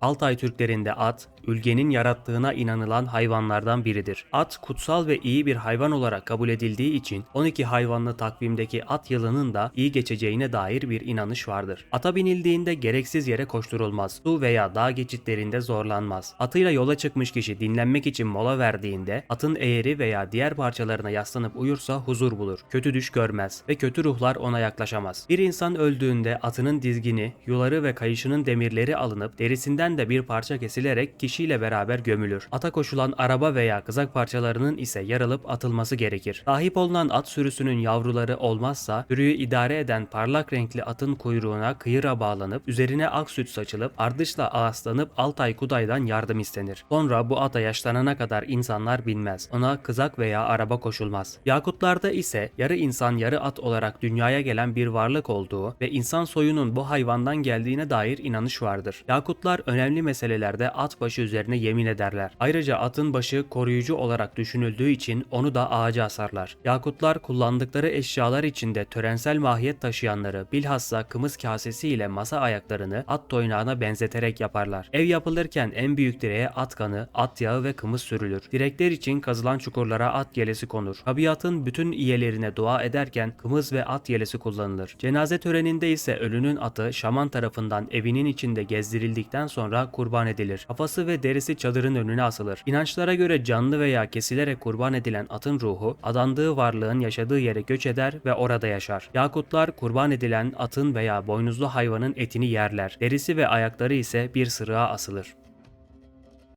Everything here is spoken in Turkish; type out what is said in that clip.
Altay Türklerinde at, ülgenin yarattığına inanılan hayvanlardan biridir. At kutsal ve iyi bir hayvan olarak kabul edildiği için 12 hayvanlı takvimdeki at yılının da iyi geçeceğine dair bir inanış vardır. Ata binildiğinde gereksiz yere koşturulmaz. Su veya dağ geçitlerinde zorlanmaz. Atıyla yola çıkmış kişi dinlenmek için mola verdiğinde atın eğeri veya diğer parçalarına yaslanıp uyursa huzur bulur. Kötü düş görmez ve kötü ruhlar ona yaklaşamaz. Bir insan öldüğünde atının dizgini, yuları ve kayışının demirleri alınıp derisinden de bir parça kesilerek kişiyle beraber gömülür. Ata koşulan araba veya kızak parçalarının ise yarılıp atılması gerekir. Sahip olunan at sürüsünün yavruları olmazsa sürüyü idare eden parlak renkli atın kuyruğuna kıyıra bağlanıp üzerine ak süt saçılıp ardışla ağızlanıp Altay Kuday'dan yardım istenir. Sonra bu ata yaşlanana kadar insanlar binmez. Ona kızak veya araba koşulmaz. Yakutlarda ise yarı insan yarı at olarak dünyaya gelen bir varlık olduğu ve insan soyunun bu hayvandan geldiğine dair inanış vardır. Yakutlar önemli meselelerde at başı üzerine yemin ederler. Ayrıca atın başı koruyucu olarak düşünüldüğü için onu da ağaca asarlar. Yakutlar kullandıkları eşyalar içinde törensel mahiyet taşıyanları bilhassa kımız kasesi ile masa ayaklarını at toynağına benzeterek yaparlar. Ev yapılırken en büyük direğe at kanı, at yağı ve kımız sürülür. Direkler için kazılan çukurlara at yelesi konur. Tabiatın bütün iyelerine dua ederken kımız ve at yelesi kullanılır. Cenaze töreninde ise ölünün atı şaman tarafından evinin içinde gezdirildikten sonra kurban edilir. Kafası ve derisi çadırın önüne asılır. İnançlara göre canlı veya kesilerek kurban edilen atın ruhu adandığı varlığın yaşadığı yere göç eder ve orada yaşar. Yakutlar kurban edilen atın veya boynuzlu hayvanın etini yerler. Derisi ve ayakları ise bir sırığa asılır.